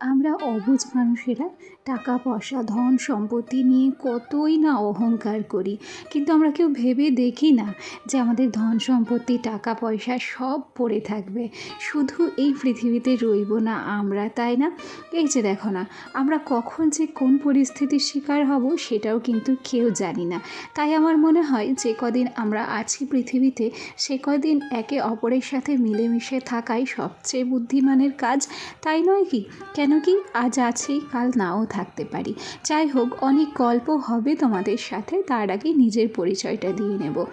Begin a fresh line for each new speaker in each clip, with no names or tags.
আমরা অবুঝ মানুষেরা টাকা, পয়সা, ধন, সম্পত্তি নিয়ে কতই না অহংকার করি। কিন্তু আমরা কেউ ভেবে দেখি না যে আমাদের ধন, সম্পত্তি, টাকা, পয়সা সব পড়ে থাকবে। শুধু এই পৃথিবীতে রইব না আমরা, তাই না? এই যে দেখো না, আমরা কখন যে কোন পরিস্থিতির শিকার হব সেটাও কিন্তু কেউ জানি না। তাই আমার মনে হয় যে কদিন আমরা আছি পৃথিবীতে, সে কদিন একে অপরের সাথে মিলেমিশে থাকাই সবচেয়ে বুদ্ধিমানের কাজ। তাই নয় কি? কেন কি আজ আছি, কাল নাও থাকতে পারি। যাই হোক, অনেক গল্প হবে তোমাদের সাথে, তার আগে নিজের পরিচয়টা দিয়ে নেব।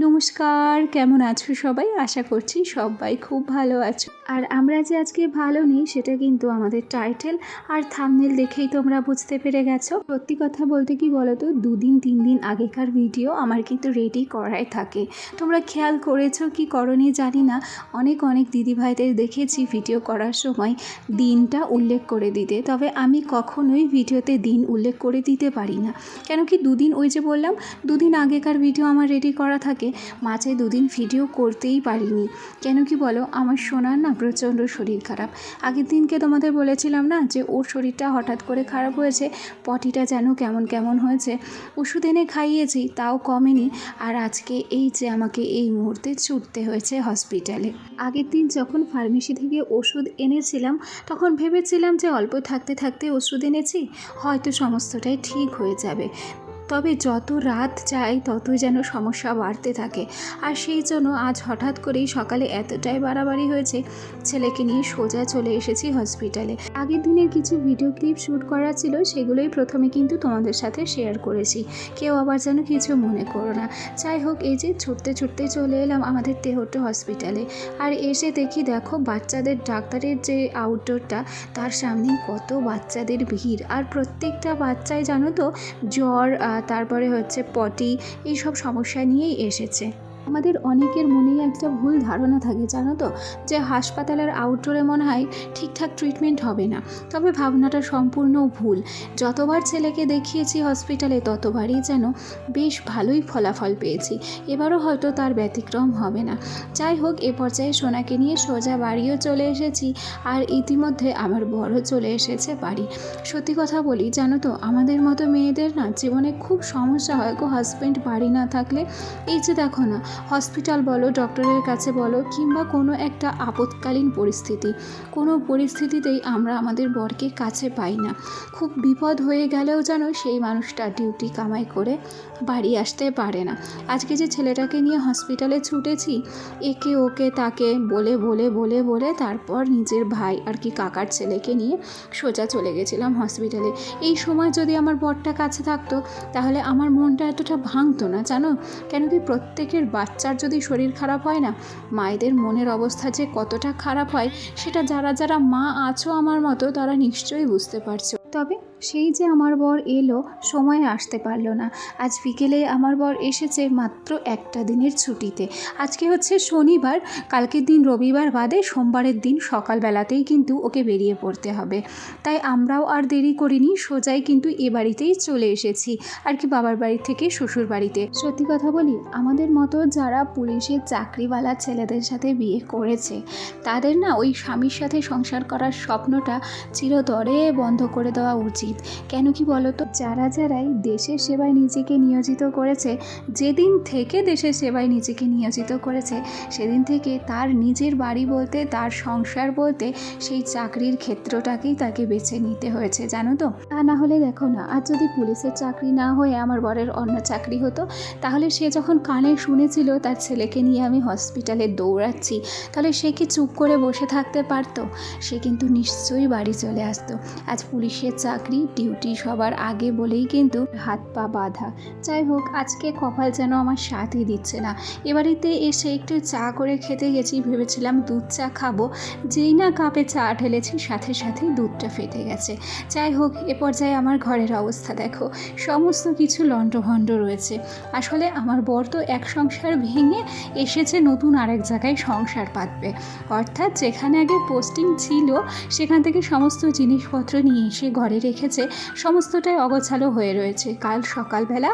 নমস্কার, কেমন আছো সবাই? আশা করছি সবাই খুব ভালো আছো। আর আমরা যে আজকে ভালো নেই, সেটা কিন্তু আমাদের টাইটেল। আর থামনেল দেখেই তোমরা বুঝতে পেরে গেছো। সত্যি কথা বলতে কি বলো তো দুদিন, তিন দিন আগেকার ভিডিও আমার কিন্তু রেডি করাই থাকে। তোমরা খেয়াল করেছ কি করনি জানি না। অনেক অনেক দিদিভাইদের দেখেছি ভিডিও করার সময়। দিনটা উল্লেখ করে দিতে, তবে আমি কখনোই ভিডিওতে দিন উল্লেখ করে দিতে পারি না। কেন কি দুদিন, ওই যে বললাম, দুদিন আগেকার ভিডিও আমার রেডি করা থাকে, মাঝে দুদিন ভিডিও করতেই পারিনি। কেন কি বলো, আমার সোনার না প্রচণ্ড শরীর খারাপ। আগের দিনকে তোমাদের বলেছিলাম না যে, ওর শরীরটা হঠাৎ করে খারাপ হয়েছে, পটিটা যেন কেমন কেমন হয়েছে, ওষুধ এনে খাইয়েছি, তাও কমেনি, আর আজকে এই যে আমাকে এই মুহূর্তে ছুটতে হয়েছে হসপিটালে আগের দিন যখন ফার্মেসি থেকে ওষুধ এনেছিলাম, তখন ভেবেছিলাম যে অল্প থাকতে থাকতে ওষুধ এনেছি হয়তো সমস্তটাই ঠিক হয়ে যাবে। তবে যত রাত যায় ততই যেন সমস্যা বাড়তে থাকে। আর সেই জন্য আজ হঠাৎ করেই সকালে এতটাই বাড়াবাড়ি হয়েছে, ছেলেকে নিয়ে সোজা চলে এসেছি হসপিটালে। আগের দিনের কিছু ভিডিও ক্লিপ শ্যুট করা ছিল, সেগুলোই প্রথমে কিন্তু তোমাদের সাথে শেয়ার করেছি। কেউ আবার যেন কিছু মনে করো না। যাই হোক, এই যে ছুটতে ছুটতে চলে এলাম আমাদের তেহট্ট হসপিটালে। আর এসে দেখি, দেখো, বাচ্চাদের ডাক্তারের যে আউটডোরটা তার সামনে কত বাচ্চাদের ভিড়। আর প্রত্যেকটা বাচ্চাই জানো তো, জ্বর তারপরে হচ্ছে পটি এইসব সমস্যা নিয়েই এসেছে। আমাদের অনেকের মনেই একটা ভুল ধারণা থাকে, জানো তো? যে হাসপাতালের আউটডোরে মনে হয় ঠিকঠাক ট্রিটমেন্ট হবে না। তবে ভাবনাটা সম্পূর্ণ ভুল। যতবার ছেলেকে দেখিয়েছি হসপিটালে ততবারই যেন বেশ ভালোই ফলাফল পেয়েছি। এবারও হয়তো তার ব্যতিক্রম হবে না। যাই হোক, এ পর্যায়ে সোনাকে নিয়ে সোজা বাড়িও চলে এসেছি আর ইতিমধ্যে আমার বড় চলে এসেছে বাড়ি। সত্যি কথা বলি, জানো তো? আমাদের মতো মেয়েদের না, জীবনে খুব সমস্যা হয় গো হাজব্যান্ড বাড়ি না থাকলে। এই যে দেখো না হসপিটাল বলো, ডক্টরের কাছে বলো, কিংবা কোনো একটা আপৎকালীন পরিস্থিতি। কোনো পরিস্থিতিতেই আমরা আমাদের বরকে কাছে পাই না। খুব বিপদ হয়ে গেলেও যেন সেই মানুষটা ডিউটি কামাই করে বাড়ি আসতে পারে না। আজকে যে ছেলেটাকে নিয়ে হসপিটালে ছুটেছি, একে ওকে তাকে বলে বলে বলে বলে তারপর নিজের ভাই আর কি কাকার ছেলেকে নিয়ে সোজা চলে গেছিলাম হসপিটালে। এই সময় যদি আমার বরটা কাছে থাকতো, তাহলে আমার মনটা এতটা ভাঙতো না, জানো? কেন কি প্রত্যেকের বাচ্চার যদি শরীর খারাপ হয় না, মায়েদের মনের অবস্থা যে কতটা খারাপ হয়, সেটা যারা যারা মা আছো আমার মতো, তারা নিশ্চয়ই বুঝতে পারছ। তবে সেই যে আমার বর এলো, সময়ে আসতে পারল না। আজ বিকেলে আমার বর এসেছে মাত্র একটা দিনের ছুটিতে। আজকে হচ্ছে শনিবার, কালকের দিন রবিবার বাদে সোমবারের দিন সকালবেলাতেই কিন্তু ওকে বেরিয়ে পড়তে হবে। তাই আমরাও আর দেরি করিনি, সোজাই কিন্তু এ বাড়িতেই চলে এসেছি। আর কি বাবার বাড়ি থেকে শ্বশুর বাড়িতে। সত্যি কথা বলি, আমাদের মতো যারা পুলিশের চাকরিওয়ালা ছেলেদের সাথে বিয়ে করেছে, তাদের না ওই স্বামীর সাথে সংসার করার স্বপ্নটা চিরতরে বন্ধ করে দেওয়া উচিত। কেন কি বলতো? যারা যারাই দেশের সেবায় নিজেকে নিয়োজিত করেছে, যেদিন থেকে দেশের সেবায় নিজেকে নিয়োজিত করেছে, সেদিন থেকে তার নিজের বাড়ি বলতে, তার সংসার বলতে, সেই চাকরির ক্ষেত্রটাকেই তাকে বেছে নিতে হয়েছে, জানো তো? তা না হলে দেখো না, আর যদি পুলিশের চাকরি না হয়ে আমার বরের অন্য চাকরি হতো, তাহলে সে যখন কানে শুনেছিল, তার ছেলেকে নিয়ে আমি হসপিটালে দৌড়াচ্ছি, তাহলে সে কি চুপ করে বসে থাকতে পারতো? সে কিন্তু নিশ্চয়ই বাড়ি চলে আসতো। আজ পুলিশের চাকরি ডিউটি সবার আগে বলেই কিন্তু হাত পা বাঁধা। যাই হোক, আজকে কপাল যেন আমার সাথই দিচ্ছে না। এবারেতে এসে একটু চা করে খেতে গেছি, ভেবেছিলাম দুধ চা খাব। যেই না কাপে চা ঢেলেছি, সাথে সাথে দুধটা ফেটে গেছে। যাই হোক, এ পর্যায়ে আমার ঘরের অবস্থা দেখো। সমস্ত কিছু লণ্ডভণ্ড রয়েছে। আসলে আমার বর তো এক সংসার ভেঙে এসেছে নতুন আরেক জায়গায় সংসার পাতবে। অর্থাৎ যেখানে আগে পোস্টিং ছিল, সেখান থেকে সমস্ত জিনিসপত্র নিয়ে এসে ঘরে রেখেছে, সমস্তটাই অগোছালো হয়ে রয়েছে। কাল সকালবেলা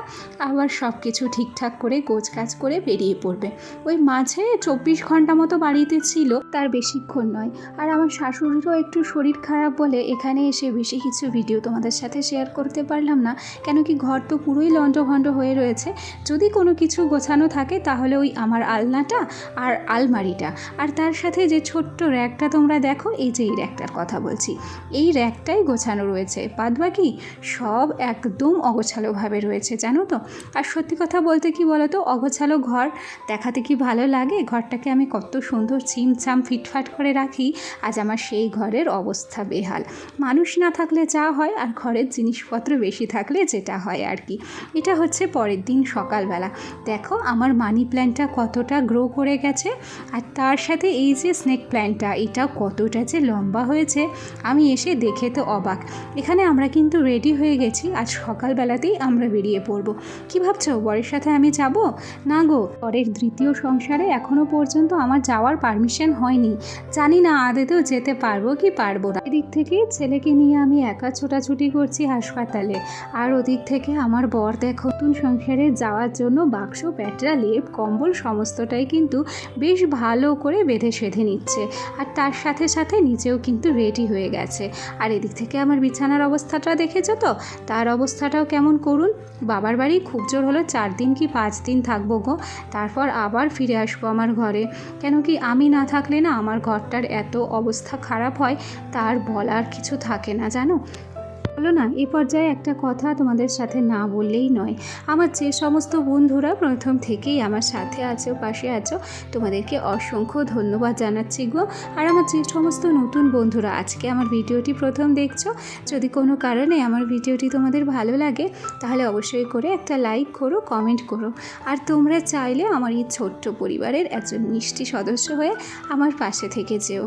আবার সব কিছু ঠিকঠাক করে গোছগাছ করে বেরিয়ে পড়বে। ওই মাঝে চব্বিশ ঘণ্টা মতো বাড়িতে ছিল, তার বেশিক্ষণ নয়। আর আমার শাশুড়িরও একটু শরীর খারাপ বলে এখানে এসে বেশি কিছু ভিডিও তোমাদের সাথে শেয়ার করতে পারলাম না। কেন কি ঘর তো পুরোই লণ্ডভণ্ড হয়ে রয়েছে। যদি কোনো কিছু গোছানো থাকে তাহলে ওই আমার আলনাটা আর আলমারিটা। আর তার সাথে যে ছোট্ট র্যাকটা তোমরা দেখো, এই যে এই র্যাকটার কথা বলছি। এই র্যাকটাই গোছানো রয়েছে। বাদ বাকি সব একদম অগোছালোভাবে রয়েছে, জানো তো? আর সত্যি কথা বলতে কি বলো তো, অগোছালো ঘর দেখাতে কি ভালো লাগে? ঘরটাকে আমি কত সুন্দর ছিমছাম ফিটফাট করে রাখি, আজ আমার সেই ঘরের অবস্থা বেহাল। মানুষ না থাকলে যা হয়, আর ঘরের জিনিসপত্র বেশি থাকলে যেটা হয় আর কি। এটা হচ্ছে পরের দিন সকালবেলা। দেখো, আমার মানি প্ল্যান্টটা কতটা গ্রো করে গেছে, আর তার সাথে এই যে স্নেক প্ল্যান্টটা এটা কতটা যে লম্বা হয়েছে, আমি এসে দেখে তো অবাক। এখানে আমরা কিন্তু রেডি হয়ে গেছি। আজ সকালবেলাতেই আমরা বেরিয়ে পড়ব। কি ভাবছ, বরের সাথে আমি যাব? না গো, বরের দ্বিতীয় সংসারে এখনও পর্যন্ত আমার যাওয়ার পারমিশন হয়নি। জানি না আদেতেও যেতে পারব কি পারব না। এদিক থেকে ছেলেকে নিয়ে আমি একা ছোটাছুটি করছি হাসপাতালে। আর ওদিক থেকে আমার বর দেখো, নতুন সংসারে যাওয়ার জন্য বাক্স, প্যাটরা, লেপ, কম্বল সমস্তটাই কিন্তু বেশ ভালো করে বেঁধে সেধে নিচ্ছে। আর তার সাথে সাথে নিচেও কিন্তু রেডি হয়ে গেছে। আর এদিক থেকে আমার বিছানার অবস্থাটা দেখেছ তো? তার অবস্থাটাও কেমন করুন। বাবার বাড়ি খুব জোর হলো, চার দিন কি পাঁচ দিন থাকব গো। তারপর আবার ফিরে আসব আমার ঘরে। কেন কি আমি না থাকলে না আমার ঘরটার এত অবস্থা খারাপ হয়, তার বলার কিছু থাকে না, জানো? বলো না, এ পর্যায়ে একটা কথা তোমাদের সাথে না বললেই নয়। আমার যে সমস্ত বন্ধুরা প্রথম থেকেই আমার সাথে আছো, পাশে আছো, তোমাদেরকে অসংখ্য ধন্যবাদ জানাচ্ছি গো। আর আমার যে সমস্ত নতুন বন্ধুরা, আজকে আমার ভিডিওটি প্রথম দেখছ, যদি কোনো কারণে আমার ভিডিওটি তোমাদের ভালো লাগে, তাহলে অবশ্যই করে একটা লাইক করো, কমেন্ট করো। আর তোমরা চাইলে আমার এই ছোট্ট পরিবারের একজন মিষ্টি সদস্য হয়ে আমার পাশে থেকে যেও।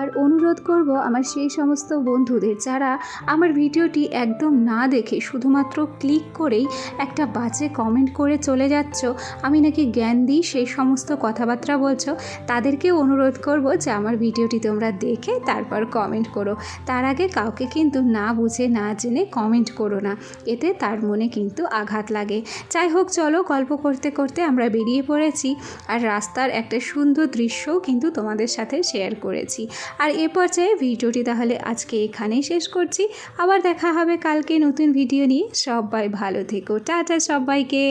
আর অনুরোধ করব আমার সেই সমস্ত বন্ধুদের যারা আমার ভিডিওটি একদম না দেখে শুধুমাত্র ক্লিক করেই একটা বাজে কমেন্ট করে চলে যাচ্ছ, আমি নাকি জ্ঞান দিই সেই সমস্ত কথাবার্তা বলছো, তাদেরকেও অনুরোধ করব যে আমার ভিডিওটি তোমরা দেখে তারপর কমেন্ট করো। তার আগে কাউকে কিন্তু না বুঝে, না জেনে কমেন্ট করো না, এতে তার মনে কিন্তু আঘাত লাগে। যাই হোক, চলো গল্প করতে করতে আমরা বেরিয়ে পড়েছি আর রাস্তার একটা সুন্দর দৃশ্যও কিন্তু তোমাদের সাথে শেয়ার করেছি। আর এ পর্যায়ে ভিডিওটি তাহলে আজকে এখানেই শেষ করছি। আবার দেখা হবে কালকে নতুন ভিডিও নিয়ে। সবাই ভালো থেকো। টাটা সবাইকে।